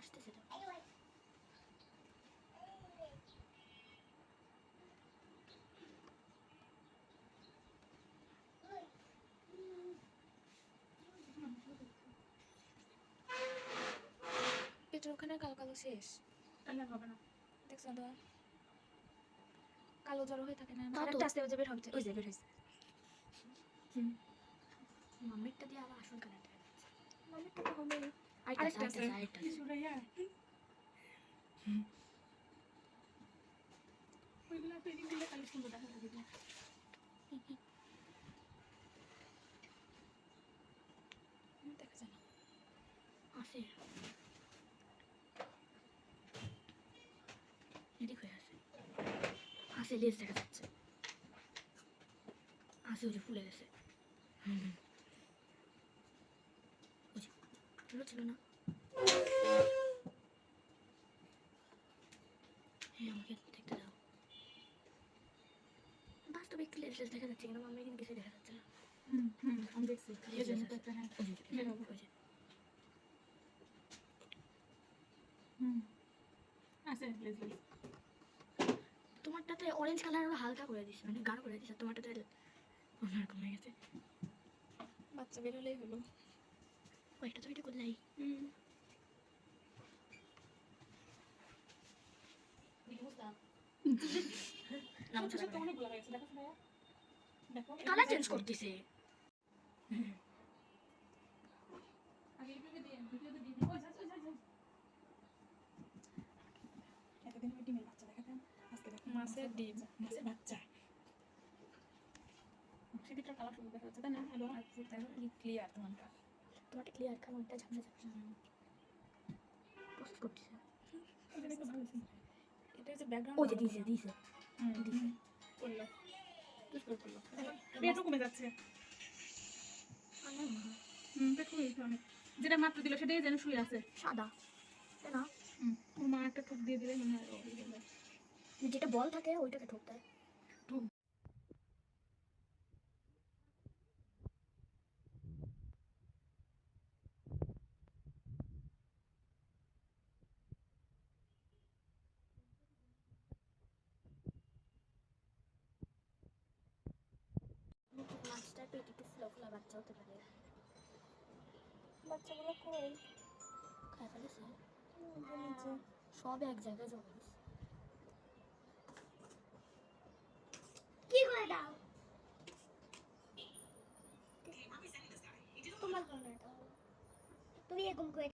আসতেছে তো। পেটের ওখানে কালো কালো শেষ? হবে না। দেখছ তো? কালো জড়ো হয়ে থাকে না। আরেকটা আস্তে আস্তে বের হচ্ছে ওই যে বের হয়েছে। মাম্মিরটা দিয়ে আবার আসল কালারটা মামিরটা তো হবে আছে। আছে পেরিং দিলে সুন্দর দেখা লাগবে দেখা যায় না এদিক হয়ে লেজ দেখা যাচ্ছে। ওই যে ফুলে গেছে। হুম ছিল না? বাস্তবে একটু লেজ লেজ দেখা যাচ্ছে কিন্তু আমি কিন্তু কিছু দেখা যাচ্ছে না হুম হুম আমি দেখছি এই জন্য তো একটা হ্যাঁ ওই যে, বের হবে। ওই যে। হুম আছে লেজ লেজ তোমারটাতে অরেঞ্জ কালার হালকা করে দিছে মানে গাঢ় করে দিছে আর তোমারটাতে অন্যরকম হয়ে গেছে বাচ্চা বের হলেই হলো তো এটা করলাই হুম আচ্ছা তো অনেকগুলো হয়েছে দেখো সুরাইয়া দেখো কালার চেঞ্জ করতেছে আগে এইভাবে দিয়ে ভিডিওতে দিয়ে দিই ওই যাচ্ছে ওই যাচ্ছে এতদিন ওই ডিমের বাচ্চা দেখাতাম আজকে দেখো মাছের ডিম। মাছের বাচ্চা। সেদিকটার কালার সুন্দর দেখা যাচ্ছে তাই না? ক্লিয়ার তোমারটা তোমারটা ক্লিয়ার কালারটা ঝাপসা ঝাপসা করতেছে। এটা হচ্ছে ব্যাকগ্রাউন্ড ওই যে দিছে দিছে। দিছে। করল। টুস করে করল। পেটও কমে যাচ্ছে। হুম পেট কমে গেছে অনেক। যেটা মাত্র দিল সেটাই যেন শুয়ে আছে। সাদা। তাই না? হুম ওর মা একটা ঠোক দিয়ে দিলে মনে হয়। যেটা বল থাকে ওইটাকে ঠোক দেয় ঠুক মাছটার পেট একটু ফুলা ফুলা বাচ্চা হতে পারে। বাচ্চাগুলো কই? খাই ফেলেছে সব এক জায়গায় জমে গেছে। কি করে দাও? তোমার তুমি এরকম করে